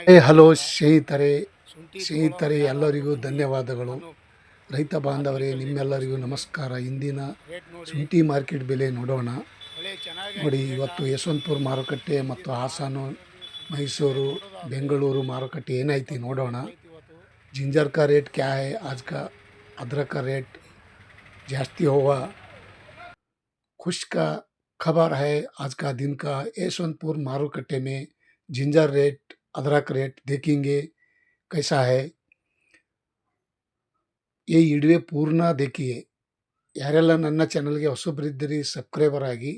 ಏ, ಹಲೋ ಸ್ನೇಹಿತರೆ ಸ್ನೇಹಿತರೆ, ಎಲ್ಲರಿಗೂ ಧನ್ಯವಾದಗಳು. ರೈತ ಬಾಂಧವರೇ, ನಿಮ್ಮೆಲ್ಲರಿಗೂ ನಮಸ್ಕಾರ. ಇಂದಿನ ಶುಂಠಿ ಮಾರ್ಕೆಟ್ ಬೆಲೆ ನೋಡೋಣ. ನೋಡಿ, ಇವತ್ತು ಯಶವಂತಪುರ ಮಾರುಕಟ್ಟೆ ಮತ್ತು ಹಾಸನ, ಮೈಸೂರು, ಬೆಂಗಳೂರು ಮಾರುಕಟ್ಟೆ ಏನೈತಿ ನೋಡೋಣ. ಜಿಂಜರ್ ಕ ರೇಟ್ ಕ್ಯಾ ಆಜ್ಕ ಅದ್ರಕ ರೇಟ್ ಜಾಸ್ತಿ ಹೋವ? ಖುಷ್ಕ ಖಬರ್ ಹೈ? ಆಜ್ ದಿನಕ ದಿನ ಯಶವಂತಪುರ ಮಾರುಕಟ್ಟೆ ಮೇ ಜಿಂಜರ್ ರೇಟ್ अदरक रेट देखेंगे कैसा है ಈ ಇಡುವೆ ಪೂರ್ಣ ದೇಕಿಯೇ ಯಾರೆಲ್ಲ ನನ್ನ ಚಾನಲ್ಗೆ ಹೊಸಬರಿದ್ದೀರಿ ಸಬ್ಸ್ಕ್ರೈಬರ್ ಆಗಿ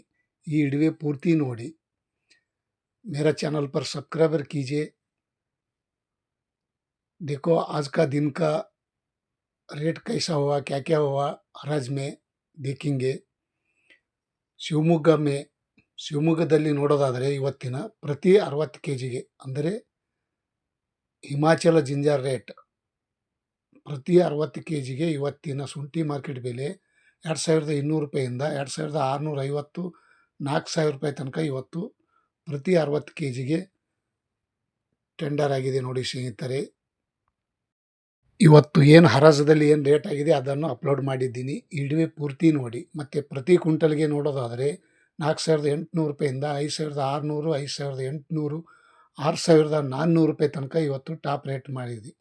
ಈ ಇಡುವೆ ಪೂರ್ತಿ ನೋಡಿ मेरा चैनल पर सब्सक्राइबर कीजिए देखो आज का दिन का रेट कैसा हुआ क्या क्या हुआ ಹರಾಜ್ में देखेंगे ಶಿವಮೊಗ್ಗ ಮೇ ಶಿವಮೊಗ್ಗದಲ್ಲಿ ನೋಡೋದಾದರೆ ಇವತ್ತಿನ ಪ್ರತಿ ಅರವತ್ತು ಕೆ ಜಿಗೆ ಅಂದರೆ ಹಿಮಾಚಲ ಜಿಂಜರ್ ರೇಟ್ ಪ್ರತಿ ಅರವತ್ತು ಕೆ ಜಿಗೆ ಇವತ್ತಿನ ಶುಂಠಿ ಮಾರ್ಕೆಟ್ ಬೆಲೆ ಎರಡು ಸಾವಿರದ ಇನ್ನೂರು ರೂಪಾಯಿಂದ ಎರಡು ಸಾವಿರದ ಆರುನೂರ ಐವತ್ತು, ನಾಲ್ಕು ಸಾವಿರ ರೂಪಾಯಿ ತನಕ ಇವತ್ತು ಪ್ರತಿ ಅರವತ್ತು ಕೆ ಜಿಗೆ ಟೆಂಡರ್ ಆಗಿದೆ ನೋಡಿ ಸ್ನೇಹಿತರೆ. ಇವತ್ತು ಏನು ಹರಾಜದಲ್ಲಿ ಏನು ರೇಟ್ ಆಗಿದೆ ಅದನ್ನು ಅಪ್ಲೋಡ್ ಮಾಡಿದ್ದೀನಿ. ಇಡುವೆ ಪೂರ್ತಿ ನೋಡಿ. ಮತ್ತು ಪ್ರತಿ ಕ್ವಿಂಟಲ್ಗೆ ನೋಡೋದಾದರೆ ನಾಲ್ಕು ಸಾವಿರದ ಎಂಟುನೂರು ರೂಪಾಯಿಂದ ಐದು ಸಾವಿರದ ಆರುನೂರು, ಐದು ಸಾವಿರದ ಎಂಟುನೂರು, ಆರು ಸಾವಿರದ ನಾನ್ನೂರು ರೂಪಾಯಿ ತನಕ ಇವತ್ತು ಟಾಪ್ ರೇಟ್ ಮಾಡಿದ್ವಿ.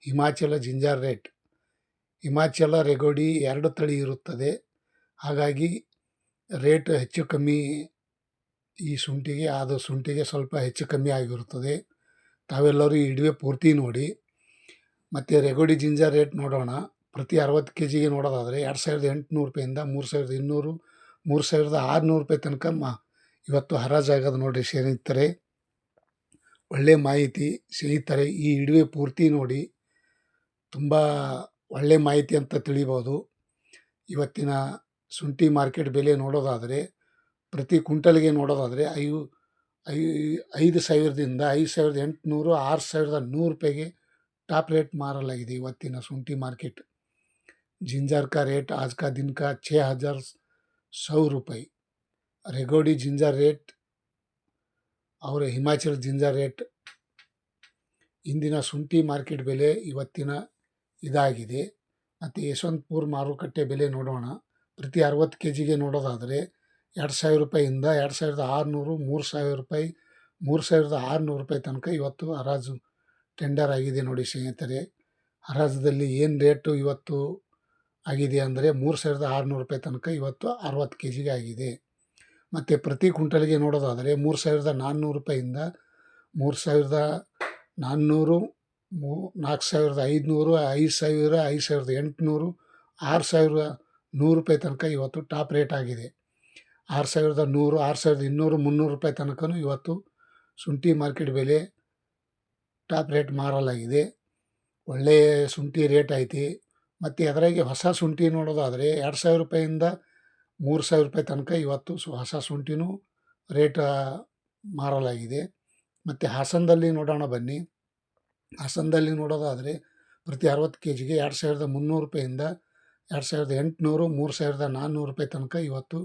Himachal ginger rate. ಹಿಮಾಚಲ ರೆಗೋಡಿ ಎರಡು ತಳಿ ಇರುತ್ತದೆ. ಹಾಗಾಗಿ ರೇಟ್ ಹೆಚ್ಚು ಕಮ್ಮಿ ಈ ಶುಂಠಿಗೆ, ಅದು ಶುಂಠಿಗೆ ಸ್ವಲ್ಪ ಹೆಚ್ಚು ಕಮ್ಮಿ ಆಗಿರುತ್ತದೆ. ತಾವೆಲ್ಲರೂ ಈ ಇಡುವೆ ಪೂರ್ತಿ ನೋಡಿ. ಮತ್ತು ರೆಗೋಡಿ ಜಿಂಜರ್ ರೇಟ್ ನೋಡೋಣ. ಪ್ರತಿ ಅರವತ್ತು ಕೆ ಜಿಗೆ ನೋಡೋದಾದರೆ ಎರಡು ಸಾವಿರದ ಎಂಟುನೂರು ರೂಪಾಯಿಂದ ಮೂರು ಸಾವಿರದ ಇನ್ನೂರು ಮೂರು ಸಾವಿರದ ಆರುನೂರು ರೂಪಾಯಿ ತನಕ ಮಾ, ಇವತ್ತು ಹರಾಜಾಗದ ನೋಡಿರಿ ಸ್ನೇಹಿತರೆ. ಒಳ್ಳೆ ಮಾಹಿತಿ ಸ್ನೇಹಿತರೆ, ಈ ಇಡುವೆ ಪೂರ್ತಿ ನೋಡಿ ತುಂಬ ಒಳ್ಳೆ ಮಾಹಿತಿ ಅಂತ ತಿಳಿಬೋದು. ಇವತ್ತಿನ ಶುಂಠಿ ಮಾರ್ಕೆಟ್ ಬೆಲೆ ನೋಡೋದಾದರೆ, ಪ್ರತಿ ಕ್ವಿಂಟಲ್ಗೆ ನೋಡೋದಾದರೆ ಐ, ಐದು ಸಾವಿರದಿಂದ ಐದು ಸಾವಿರದ ಎಂಟುನೂರು, ಆರು ಸಾವಿರದ ನೂರು ರೂಪಾಯಿಗೆ ಟಾಪ್ ರೇಟ್ ಮಾರಲಾಗಿದೆ ಇವತ್ತಿನ ಶುಂಠಿ ಮಾರ್ಕೆಟ್. ಜಿಂಜಾರ್ಕ ರೇಟ್, ಆಜ್ಕ ದಿನಕ, ಛೇ ಹಜಾರ್ सौ रुपये रेगोडी जिंजर रेट और ಹಿಮಾಚಲ್ ಜಿಂಜರ್ ರೇಟ್ ಇಂದಿನ ಶುಂಠಿ ಮಾರ್ಕೆಟ್ ಬೆಲೆ ಇವತ್ತಿನ ಇದಾಗಿದೆ ಮತ್ತು ಯಶವಂತಪುರ ಮಾರುಕಟ್ಟೆ ಬೆಲೆ ನೋಡೋಣ ಪ್ರತಿ ಅರವತ್ತು ಕೆ ಜಿಗೆ ನೋಡೋದಾದರೆ ಎರಡು ಸಾವಿರ ರೂಪಾಯಿಂದ ಎರಡು ಸಾವಿರದ ಆರುನೂರು ಮೂರು ಸಾವಿರ ರೂಪಾಯಿ ಮೂರು ಸಾವಿರದ ಆರುನೂರು ರೂಪಾಯಿ ತನಕ ಇವತ್ತು ಹರಾಜು ಟೆಂಡರ್ ಆಗಿದೆ ನೋಡಿ ಸ್ನೇಹಿತರೆ ಹರಾಜದಲ್ಲಿ ಏನು ರೇಟು ಇವತ್ತು ಆಗಿದೆ ಅಂದರೆ ಮೂರು ಸಾವಿರದ ಆರುನೂರು ರೂಪಾಯಿ ತನಕ ಇವತ್ತು ಅರವತ್ತು ಕೆ ಜಿಗೆ ಆಗಿದೆ. ಮತ್ತು ಪ್ರತಿ ಕ್ವಿಂಟಲ್ಗೆ ನೋಡೋದಾದರೆ ಮೂರು ಸಾವಿರದ ನಾನ್ನೂರು ರೂಪಾಯಿಂದ ಮೂರು ಸಾವಿರದ ನಾನ್ನೂರು, ಮೂ, ನಾಲ್ಕು ಸಾವಿರದ ಐದುನೂರು, ಐದು ಸಾವಿರ, ಐದು ಸಾವಿರದ ಎಂಟುನೂರು, ಆರು ಸಾವಿರ ನೂರು ರೂಪಾಯಿ ತನಕ ಇವತ್ತು ಟಾಪ್ ರೇಟ್ ಆಗಿದೆ. ಆರು ಸಾವಿರದ ನೂರು, ಆರು ಸಾವಿರದ ಇನ್ನೂರು, ಮುನ್ನೂರು ರೂಪಾಯಿ ತನಕನೂ ಇವತ್ತು ಶುಂಠಿ ಮಾರ್ಕೆಟ್ ಬೆಲೆ ಟಾಪ್ ರೇಟ್ ಮಾರಲಾಗಿದೆ. ಒಳ್ಳೆಯ ಶುಂಠಿ ರೇಟ್ ಐತಿ. ಮತ್ತು ಅದರಾಗೆ ಹೊಸ ಶುಂಠಿ ನೋಡೋದಾದರೆ ಎರಡು ಸಾವಿರ ರೂಪಾಯಿಂದ ಮೂರು ಸಾವಿರ ರೂಪಾಯಿ ತನಕ ಇವತ್ತು ಸು, ಹೊಸ ಶುಂಠಿನೂ ರೇಟ್ ಮಾರಲಾಗಿದೆ. ಮತ್ತು ಹಾಸನದಲ್ಲಿ ನೋಡೋಣ ಬನ್ನಿ. ಹಾಸನದಲ್ಲಿ ನೋಡೋದಾದರೆ ಪ್ರತಿ ಅರವತ್ತು ಕೆ ಜಿಗೆ ಎರಡು ಸಾವಿರದ ಮುನ್ನೂರು ರೂಪಾಯಿಂದ ಎರಡು ಸಾವಿರದ ಎಂಟುನೂರು, ಮೂರು ಸಾವಿರದ ನಾನ್ನೂರು ರೂಪಾಯಿ ತನಕ ಇವತ್ತು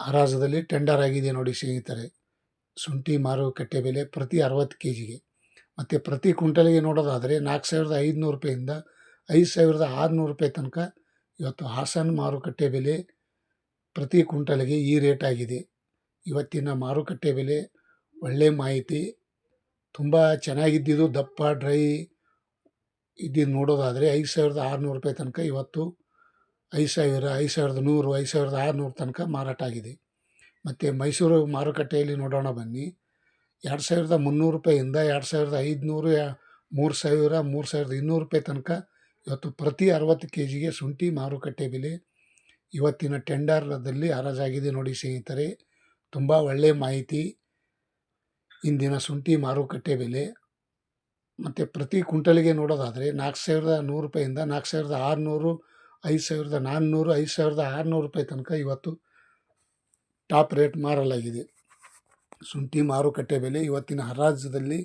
ಹರಾಜದಲ್ಲಿ ಟೆಂಡರ್ ಆಗಿದೆ ನೋಡಿ ಸ್ನೇಹಿತರೆ. ಶುಂಠಿ ಮಾರುಕಟ್ಟೆ ಬೆಲೆ ಪ್ರತಿ ಅರವತ್ತು ಕೆ ಜಿಗೆ ಮತ್ತು ಪ್ರತಿ ಕ್ವಿಂಟಲಿಗೆ ನೋಡೋದಾದರೆ ನಾಲ್ಕು ಸಾವಿರದ ಐದುನೂರು ರೂಪಾಯಿಂದ ಐದು ಸಾವಿರದ ಆರುನೂರು ರೂಪಾಯಿ ತನಕ ಇವತ್ತು ಹಾಸನ ಮಾರುಕಟ್ಟೆ ಬೆಲೆ ಪ್ರತಿ ಕ್ವಿಂಟಲ್ಗೆ ಈ ರೇಟ್ ಆಗಿದೆ. ಇವತ್ತಿನ ಮಾರುಕಟ್ಟೆ ಬೆಲೆ ಒಳ್ಳೆಯ ಮಾಹಿತಿ. ತುಂಬ ಚೆನ್ನಾಗಿದ್ದಿದ್ದು, ದಪ್ಪ, ಡ್ರೈ ಇದ್ದಿದ್ದು ನೋಡೋದಾದರೆ ಐದು ಸಾವಿರದ ಆರುನೂರು ರೂಪಾಯಿ ತನಕ ಇವತ್ತು ಐದು ಸಾವಿರ, ಐದು ಸಾವಿರದ ನೂರು, ಐದು ಸಾವಿರದ ಆರುನೂರು ತನಕ ಮಾರಾಟ ಆಗಿದೆ. ಮತ್ತು ಮೈಸೂರು ಮಾರುಕಟ್ಟೆಯಲ್ಲಿ ನೋಡೋಣ ಬನ್ನಿ. ಎರಡು ಸಾವಿರದ ಮುನ್ನೂರು ರೂಪಾಯಿಂದ ಎರಡು ಸಾವಿರದ ಐದುನೂರು, ಮೂರು ಸಾವಿರ, ಮೂರು ಸಾವಿರದ ಇನ್ನೂರು ರೂಪಾಯಿ ತನಕ ಇವತ್ತು ಪ್ರತಿ ಅರವತ್ತು ಕೆ ಜಿಗೆ ಶುಂಠಿ ಮಾರುಕಟ್ಟೆ ಬೆಲೆ ಇವತ್ತಿನ ಟೆಂಡರ್ದಲ್ಲಿ ಹರಾಜಾಗಿದೆ ನೋಡಿ ಸ್ನೇಹಿತರೆ. ತುಂಬ ಒಳ್ಳೆಯ ಮಾಹಿತಿ. ಇಂದಿನ ಶುಂಠಿ ಮಾರುಕಟ್ಟೆ ಬೆಲೆ. ಮತ್ತು ಪ್ರತಿ ಕುಂಟಲಿಗೆ ನೋಡೋದಾದರೆ ನಾಲ್ಕು ಸಾವಿರದ ನೂರು ರೂಪಾಯಿಂದ ನಾಲ್ಕು ಸಾವಿರದ ಆರುನೂರು, ಐದು ಸಾವಿರದ ನಾನ್ನೂರು, ಐದು ಸಾವಿರದ ಆರುನೂರು ರೂಪಾಯಿ ತನಕ ಇವತ್ತು ಟಾಪ್ ರೇಟ್ ಮಾರಲಾಗಿದೆ. ಶುಂಠಿ ಮಾರುಕಟ್ಟೆ ಬೆಲೆ ಇವತ್ತಿನ ಹರಾಜದಲ್ಲಿ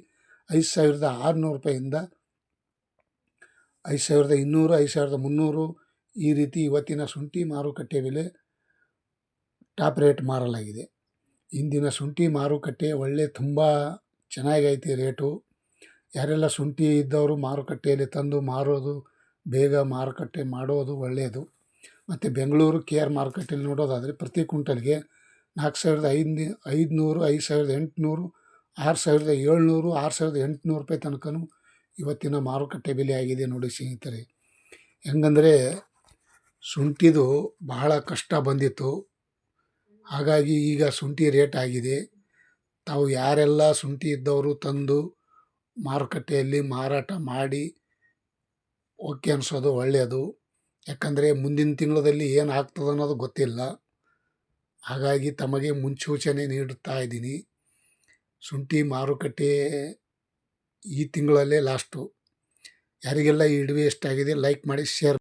ಐದು ಸಾವಿರದ ಆರುನೂರು ರೂಪಾಯಿಂದ ಐದು ಸಾವಿರದ ಇನ್ನೂರು, ಐದು ಸಾವಿರದ ಮುನ್ನೂರು ಈ ರೀತಿ ಇವತ್ತಿನ ಶುಂಠಿ ಮಾರುಕಟ್ಟೆ ಬೆಲೆ ಟಾಪ್ ರೇಟ್ ಮಾರಲಾಗಿದೆ. ಇಂದಿನ ಶುಂಠಿ ಮಾರುಕಟ್ಟೆ ಒಳ್ಳೆ ತುಂಬ ಚೆನ್ನಾಗೈತಿ ರೇಟು. ಯಾರೆಲ್ಲ ಶುಂಠಿ ಇದ್ದವರು ಮಾರುಕಟ್ಟೆಯಲ್ಲಿ ತಂದು ಮಾರೋದು, ಬೇಗ ಮಾರುಕಟ್ಟೆ ಮಾಡೋದು ಒಳ್ಳೆಯದು. ಮತ್ತು ಬೆಂಗಳೂರು ಕೆ ಆರ್ ಮಾರುಕಟ್ಟೆಯಲ್ಲಿ ನೋಡೋದಾದರೆ ಪ್ರತಿ ಕುಂಟಲ್ಗೆ ನಾಲ್ಕು ಸಾವಿರದ ಐದು, ಐದುನೂರು, ಐದು ಸಾವಿರದ ಎಂಟುನೂರು, ಆರು ಸಾವಿರದ ಏಳ್ನೂರು, ಆರು ಸಾವಿರದ ಎಂಟುನೂರು ರೂಪಾಯಿ ತನಕನೂ ಇವತ್ತಿನ ಮಾರುಕಟ್ಟೆ ಬೆಲೆ ಆಗಿದೆ ನೋಡಿ ಸ್ನೇಹಿತರೆ. ಹೆಂಗಂದರೆ ಶುಂಠಿದು ಬಹಳ ಕಷ್ಟ ಬಂದಿತ್ತು. ಹಾಗಾಗಿ ಈಗ ಶುಂಠಿ ರೇಟ್ ಆಗಿದೆ. ತಾವು ಯಾರೆಲ್ಲ ಶುಂಠಿ ಇದ್ದವರು ತಂದು ಮಾರುಕಟ್ಟೆಯಲ್ಲಿ ಮಾರಾಟ ಮಾಡಿ ಓಕೆ ಅನಿಸೋದು ಒಳ್ಳೆಯದು. ಯಾಕಂದರೆ ಮುಂದಿನ ತಿಂಗಳಲ್ಲಿ ಏನು ಆಗ್ತದೆ ಅನ್ನೋದು ಗೊತ್ತಿಲ್ಲ. ಹಾಗಾಗಿ ತಮಗೆ ಮುನ್ಸೂಚನೆ ನೀಡುತ್ತಾ ಇದ್ದೀನಿ. ಶುಂಠಿ ಮಾರುಕಟ್ಟೆ ಈ ತಿಂಗಳಲ್ಲೇ ಲಾಸ್ಟು. ಯಾರಿಗೆಲ್ಲ ಈ ವಿಡಿಯೋ ಇಷ್ಟ ಆಗಿದೆ ಲೈಕ್ ಮಾಡಿ ಶೇರ್